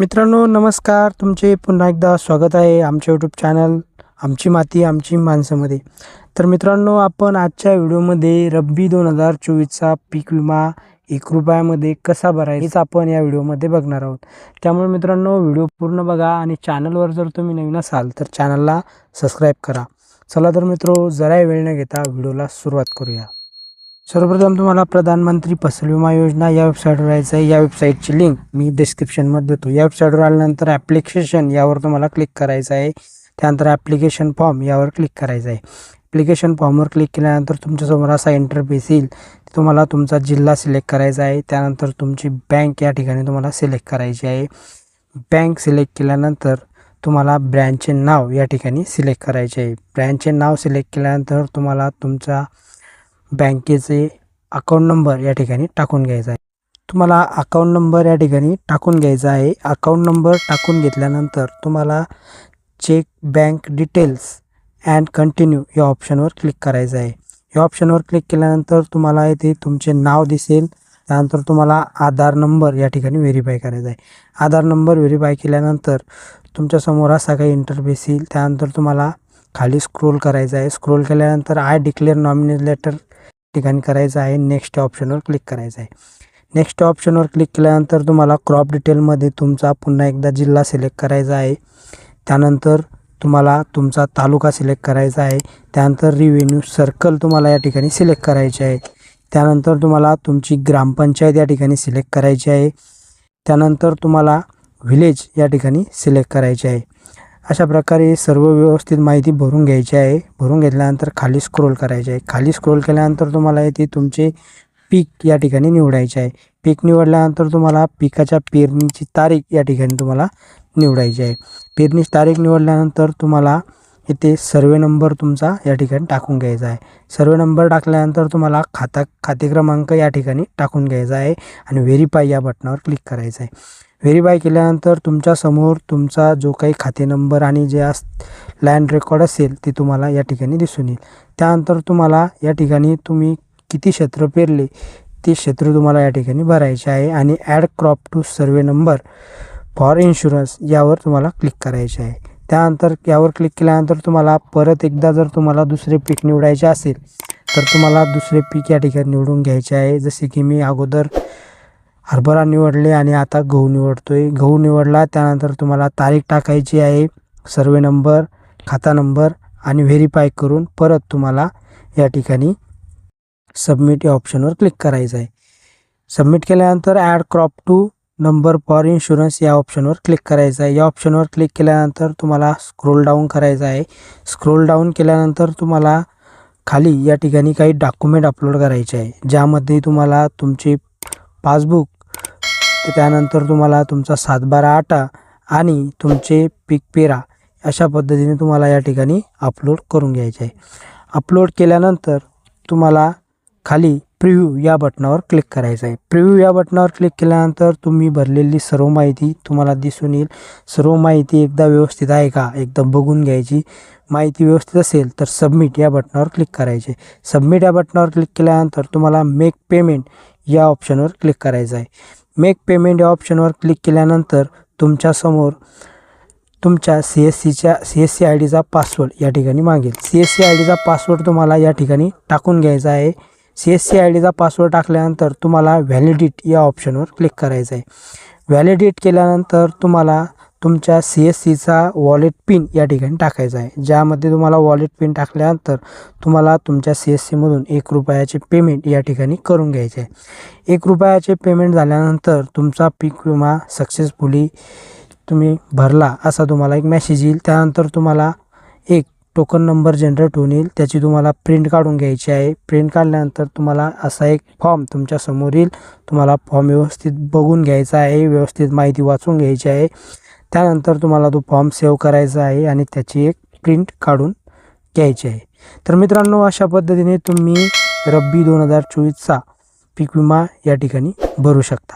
मित्रांनो नमस्कार. तुमचे पुन्हा एकदा स्वागत आहे आमच्या यूट्यूब चॅनल आमची माती आमची माणसामध्ये. तर मित्रांनो आपण आजच्या व्हिडिओमध्ये रब्बी दोन हजार चोवीसचा पीक विमा एक रुपयामध्ये कसा भरायचा हेच आपण या व्हिडिओमध्ये बघणार आहोत. त्यामुळे मित्रांनो व्हिडिओ पूर्ण बघा आणि चॅनलवर जर तुम्ही नवीन असाल तर चॅनलला सबस्क्राईब करा. चला तर मित्रो जरा वेळ न घेता व्हिडिओला सुरुवात करूया. सर्वप्रथम तुम्हाला प्रधानमंत्री फसल विमा योजना या वेबसाईटवर यायचं आहे. या वेबसाईटची लिंक मी डिस्क्रिप्शनमध्ये देतो. या वेबसाईटवर आल्यानंतर ॲप्लिकेशन यावर तुम्हाला क्लिक करायचं आहे. त्यानंतर ॲप्लिकेशन फॉर्म यावर क्लिक करायचं आहे. ॲप्लिकेशन फॉर्मवर क्लिक केल्यानंतर तुमच्यासमोर असा इंटरफेस येईल. तुम्हाला तुमचा जिल्हा सिलेक्ट करायचा आहे. त्यानंतर तुमची बँक या ठिकाणी तुम्हाला सिलेक्ट करायची आहे. बँक सिलेक्ट केल्यानंतर तुम्हाला ब्रँचचे नाव या ठिकाणी सिलेक्ट करायचे आहे. ब्रँचचे नाव सिलेक्ट केल्यानंतर तुम्हाला तुमचा बँकेचे अकाउंट नंबर या ठिकाणी टाकून घ्यायचा आहे. तुम्हाला अकाउंट नंबर या ठिकाणी टाकून घ्यायचा आहे. अकाउंट नंबर टाकून घेतल्यानंतर तुम्हाला check bank details and continue या ऑप्शनवर क्लिक करायचं आहे. या ऑप्शनवर क्लिक केल्यानंतर तुम्हाला इथे तुमचे नाव दिसेल. त्यानंतर तुम्हाला आधार नंबर या ठिकाणी व्हेरीफाय करायचा आहे. आधार नंबर व्हेरीफाय केल्यानंतर तुमच्यासमोर असा काही इंटरफेस येईल. त्यानंतर तुम्हाला खाली स्क्रोल करायचं आहे. स्क्रोल केल्यानंतर आय डिक्लेअर नॉमिनेट लेटर ठिकाणी करायचं आहे. नेक्स्ट ऑप्शनवर क्लिक करायचं आहे. नेक्स्ट ऑप्शनवर क्लिक केल्यानंतर तुम्हाला क्रॉप डिटेलमध्ये तुमचा पुन्हा एकदा जिल्हा सिलेक्ट करायचा आहे. त्यानंतर तुम्हाला तुमचा तालुका सिलेक्ट करायचा आहे. त्यानंतर रिव्हेन्यू सर्कल तुम्हाला या ठिकाणी सिलेक्ट करायचे आहे. त्यानंतर तुम्हाला तुमची ग्रामपंचायत या ठिकाणी सिलेक्ट करायची आहे. त्यानंतर तुम्हाला व्हिलेज या ठिकाणी सिलेक्ट करायचे आहे. अशा प्रकारे सर्व व्यवस्थित माहिती भरून घ्यायची आहे. भरून घेतल्यानंतर खाली स्क्रोल करायचे आहे. खाली स्क्रोल केल्यानंतर तुम्हाला येथे तुमचे पीक या ठिकाणी निवडायचे आहे. पीक निवडल्यानंतर तुम्हाला पिकाच्या पेरणीची तारीख या ठिकाणी तुम्हाला निवडायची आहे. पेरणीची तारीख निवडल्यानंतर तुम्हाला इथे सर्वे नंबर तुमचा या ठिकाणी टाकून घ्यायचा आहे. सर्वे नंबर टाकल्यानंतर तुम्हाला खाता खाते क्रमांक या ठिकाणी टाकून घ्यायचा आहे आणि व्हेरीफाय या बटनावर क्लिक करायचं आहे. व्हेरीफाय केल्यानंतर तुमच्यासमोर तुमचा जो काही खाते नंबर आणि जे अस लँड रेकॉर्ड असेल ते तुम्हाला या ठिकाणी दिसून येईल. त्यानंतर तुम्हाला या ठिकाणी तुम्ही किती क्षेत्र पेरले ते क्षेत्र तुम्हाला या ठिकाणी भरायचे आहे आणि add crop to survey number for insurance यावर तुम्हाला क्लिक करायचे आहे. त्यानंतर यावर क्लिक केल्यानंतर तुम्हाला परत एकदा जर तुम्हाला दुसरे पीक निवडायचे असेल तर तुम्हाला दुसरे पीक या ठिकाणी निवडून घ्यायचे आहे. जसे की मी अगोदर हरभरा निवडले आणि आता गहू निवडतोय. गहू निवडला त्यानंतर तुम्हाला तारीख टाकायची आहे. सर्वे नंबर खाता नंबर आणि व्हेरीफाय करून परत तुम्हाला या ठिकाणी सबमिट या ऑप्शनवर क्लिक करायचं आहे. सबमिट केल्यानंतर add crop two number for insurance या ऑप्शनवर क्लिक करायचं आहे. या ऑप्शनवर क्लिक केल्यानंतर तुम्हाला स्क्रोल डाऊन करायचं आहे. स्क्रोल डाऊन केल्यानंतर तुम्हाला खाली या ठिकाणी काही डॉक्युमेंट अपलोड करायचे आहे. ज्यामध्ये तुम्हाला तुमचे पासबुक त्यानंतर तुम्हाला तुमचा सातबारा आटा आणि तुमचे पीक पेरा अशा पद्धतीने तुम्हाला या ठिकाणी अपलोड करून घ्यायचे आहे. अपलोड केल्यानंतर तुम्हाला खाली प्रिव्ह्यू या बटनावर क्लिक करायचं आहे. प्रिव्ह्यू या बटनावर क्लिक केल्यानंतर तुम्ही भरलेली सर्व माहिती तुम्हाला दिसून येईल. सर्व माहिती एकदा व्यवस्थित आहे का? एकदा बघून घ्यायची माहिती व्यवस्थित असेल तर सबमिट या बटनावर क्लिक करायचे. सबमिट या बटनावर क्लिक केल्यानंतर तुम्हाला मेक पेमेंट या ऑप्शनवर क्लिक करायचं आहे. मेक पेमेंट या ऑप्शनवर क्लिक केल्यानंतर तुमच्यासमोर तुमच्या सी एस सीच्या सी एस सी आय डीचा पासवर्ड या ठिकाणी मागेल. सी एस सी आय डीचा पासवर्ड तुम्हाला या ठिकाणी टाकून घ्यायचा आहे. सी एस सी आय डीचा पासवर्ड टाकल्यानंतर तुम्हाला व्हॅलिडिट या ऑप्शनवर क्लिक करायचं आहे. व्हॅलिडेट केल्यानंतर तुम्हाला तुमच्या सी एस सीचा वॉलेट पिन या ठिकाणी टाकायचा आहे. ज्यामध्ये तुम्हाला वॉलेट पिन टाकल्यानंतर तुम्हाला तुमच्या सी एस सीमधून एक रुपयाचे पेमेंट या ठिकाणी करून घ्यायचे आहे. एक रुपयाचे पेमेंट झाल्यानंतर तुमचा पीक विमा सक्सेसफुली तुम्ही भरला असा तुम्हाला एक मेसेज येईल. त्यानंतर तुम्हाला एक टोकन नंबर जनरेट होऊन येईल. त्याची तुम्हाला प्रिंट काढून घ्यायची आहे. प्रिंट काढल्यानंतर तुम्हाला असा एक फॉर्म तुमच्यासमोर येईल. तुम्हाला फॉर्म व्यवस्थित बघून घ्यायचा आहे. व्यवस्थित माहिती वाचून घ्यायची आहे. त्यानंतर तुम्हाला तो फॉर्म सेव्ह करायचा आहे आणि त्याची एक प्रिंट काढून घ्यायची आहे. तर मित्रांनो अशा पद्धतीने तुम्ही रब्बी दोन हजार चोवीसचा पीक विमा या ठिकाणी भरू शकता.